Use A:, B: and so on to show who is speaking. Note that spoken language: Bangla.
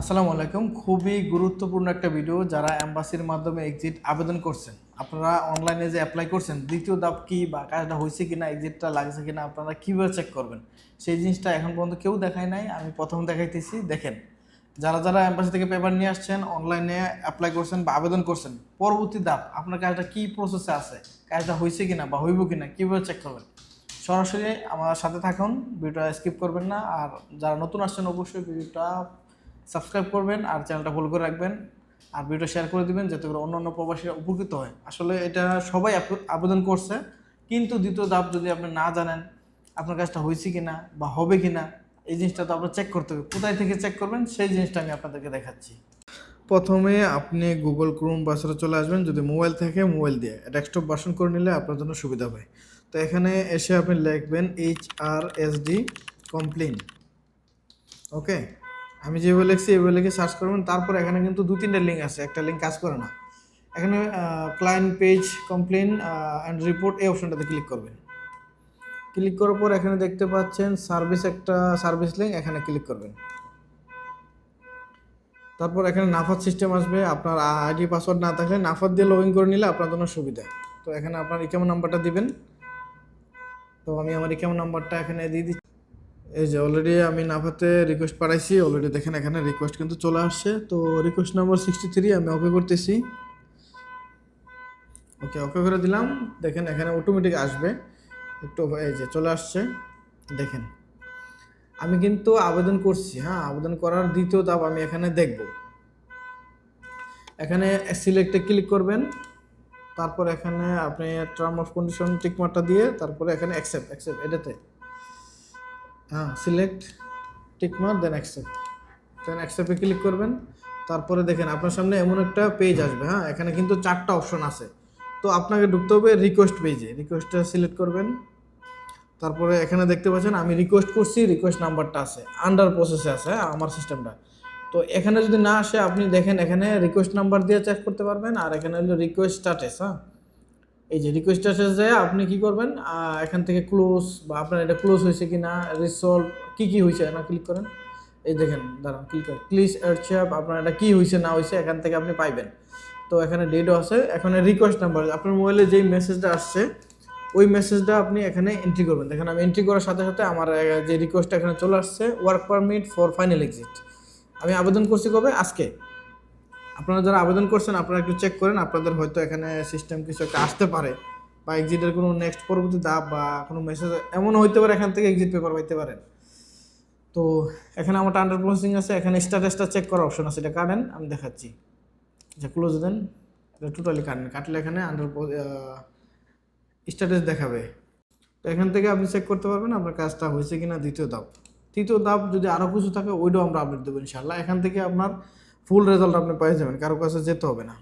A: আসসালামু আলাইকুম। খুবই গুরুত্বপূর্ণ একটা ভিডিও যারা অ্যাম্বাসির মাধ্যমে এক্সিট আবেদন করছেন। আপনারা অনলাইনে যে অ্যাপ্লাই করছেন, দ্বিতীয় ধাপ কি বা কাজটা হয়েছে কিনা এক্সিটটা লাগছে কিনা, আপনারা কীভাবে চেক করবেন? সেই জিনিসটা এখন পর্যন্ত কেউ দেখায় নাই, আমি প্রথম দেখাইতেছি। দেখেন, যারা যারা অ্যাম্বাসি থেকে পেপার নিয়ে আসছেন অনলাইনে অ্যাপ্লাই করছেন বা আবেদন করছেন, পরবর্তী ধাপ, আপনার কাজটা কী প্রসেসে আছে, কাজটা হয়েছে কিনা বা হইব কিনা, কীভাবে চেক করবেন? সরাসরি আমার সাথে থাকুন ভিডিওটা স্কিপ করবেন না। আর যারা নতুন আসছেন, অবশ্যই ভিডিওটা সাবস্ক্রাইব করবেন আর চ্যানেলটা ফলো করে রাখবেন আর ভিডিওটা শেয়ার করে দিবেন যাতে করে অন্য অন্য প্রবাসীরা উপকৃত হয়। আসলে এটা সবাই আবেদন করছে, কিন্তু দ্বিতীয় ধাপ যদি আপনি না জানেন আপনার কাজটা হয়েছে কি না বা হবে কি না এই জিনিসটা তো আপনার চেক করতে হবে। কোথায় থেকে চেক করবেন সেই জিনিসটা আমি আপনাদেরকে দেখাচ্ছি। প্রথমে আপনি গুগল ক্রোম বাসারে চলে আসবেন, যদি মোবাইল থেকে মোবাইল দিয়ে ডেস্কটপ বাসন করে নিলে আপনার জন্য সুবিধা হয়। তো এখানে এসে আপনি লিখবেন H R S D complain okay আমি যেভাবে লিখছি এভাবে লিখে সার্চ করবেন তারপর এখানে কিন্তু দু তিনটা লিঙ্ক আছে। একটা লিঙ্ক কাজ করে না। এখানে client page complain and report এই অপশনটাতে ক্লিক করবেন। ক্লিক করার পর এখানে দেখতে পাচ্ছেন সার্ভিস একটা সার্ভিস লিঙ্ক এখানে ক্লিক করবেন। তারপর এখানে নাফাত সিস্টেম আসবে। আপনার আইডি পাসওয়ার্ড না থাকলে নাফাত দিয়ে লগ ইন করে নিলে আপনার জন্য সুবিধা। তো এখানে আপনার ইকেম নাম্বারটা দিবেন। তো আমি আমার ইকেম নাম্বারটা এখানে দিয়ে দিচ্ছি। এই যে অলরেডি আমি নাফাতে রিকোয়েস্ট পাঠাইছি অলরেডি দেখেন এখানে রিকোয়েস্ট কিন্তু চলে আসছে। তো রিকোয়েস্ট নাম্বার সিক্সটি থ্রি আমি ওকে করতেছি। ওকে ওকে করে দিলাম। দেখেন এখানে অটোমেটিক আসবে। একটু এই যে চলে আসছে। দেখেন। আমি কিন্তু আবেদন করছি হ্যাঁ আবেদন করার দ্বিতীয় ধাপ আমি এখানে দেখব। এখানে সিলেক্টে ক্লিক করবেন। তারপর এখানে আপনি টার্ম অফ কন্ডিশন টিকমারটা দিয়ে তারপরে এখানে অ্যাকসেপ্ট অ্যাকসেপ্ট এটাতে। হ্যাঁ সিলেক্ট টিকমার দেন অ্যাকসেপ্ট দেন অ্যাকসেপ্টে ক্লিক করবেন। তারপরে দেখেন আপনার সামনে এমন একটা পেজ আসবে হ্যাঁ? এখানে কিন্তু চারটা অপশন আছে। তো আপনাকে ঢুকতে হবে রিকোয়েস্ট পেজে রিকোয়েস্টটা সিলেক্ট করবেন। তারপরে এখানে দেখতে পাচ্ছেন আমি রিকোয়েস্ট করছি রিকোয়েস্ট নাম্বারটা আছে। আন্ডার প্রসেসে আছে হ্যাঁ, আমার সিস্টেমটা তো এখানে যদি না আসে আপনি দেখেন এখানে রিকোয়েস্ট নাম্বার দিয়ে চেক করতে পারবেন আর এখানে হলো রিকোয়েস্ট স্ট্যাটাস হ্যাঁ? এই যে রিকোয়েস্ট যায় আপনি কি করবেন? এখান থেকে ক্লোজ বা আপনার এটা ক্লোজ হয়েছে কি না রিসলভ কী কী হয়েছে না ক্লিক করেন। এই দেখেন, দাঁড়ান ক্লিক করেন। প্লিজ অ্যাডচ্যাপ আপনার এটা কী হয়েছে, না হয়েছে, এখান থেকে আপনি পাইবেন। তো এখানে ডেটও আছে। এখানে রিকোয়েস্ট নাম্বার আপনার মোবাইলে যেই মেসেজটা আসছে, ওই মেসেজটা আপনি এখানে এন্ট্রি করবেন। দেখেন, আমি এন্ট্রি করার সাথে সাথে আমার যে রিকোয়েস্টটা এখানে চলে আসছে work permit for final exit আমি আবেদন করছি কবে? আজকে। আপনারা যারা আবেদন করছেন, আপনারা একটু চেক করেন, আপনাদের হয়তো এখানে সিস্টেম কিছু একটা আসতে পারে বা এক্সিটের কোনো নেক্সট পরবর্তী ধাপ বা কোনো মেসেজ এমন হইতে পারে এখান থেকে এক্সিট পেপার পাইতে পারেন। তো এখানে আমার আন্ডার প্রসেসিং আছে, এখানে স্ট্যাটাসটা চেক করার অপশন আছে, এটা কাটেন, আমি দেখাচ্ছি। আচ্ছা ক্লোজ দেন, এটা টোটালি কাটেন, কাটলে এখানে আন্ডার স্ট্যাটাস দেখাবে। তো এখান থেকে আপনি চেক করতে পারবেন আপনার কাজটা হয়েছে কিনা দ্বিতীয় ধাপ। তৃতীয় ধাপ যদি আরও কিছু থাকে, ওইটাও আমরা আপডেট দেবো ইনশাল্লাহ এখান থেকে আপনার ফুল রেজাল্ট আপনি পেয়ে যাবেন কারও কাছে যেতে হবে না।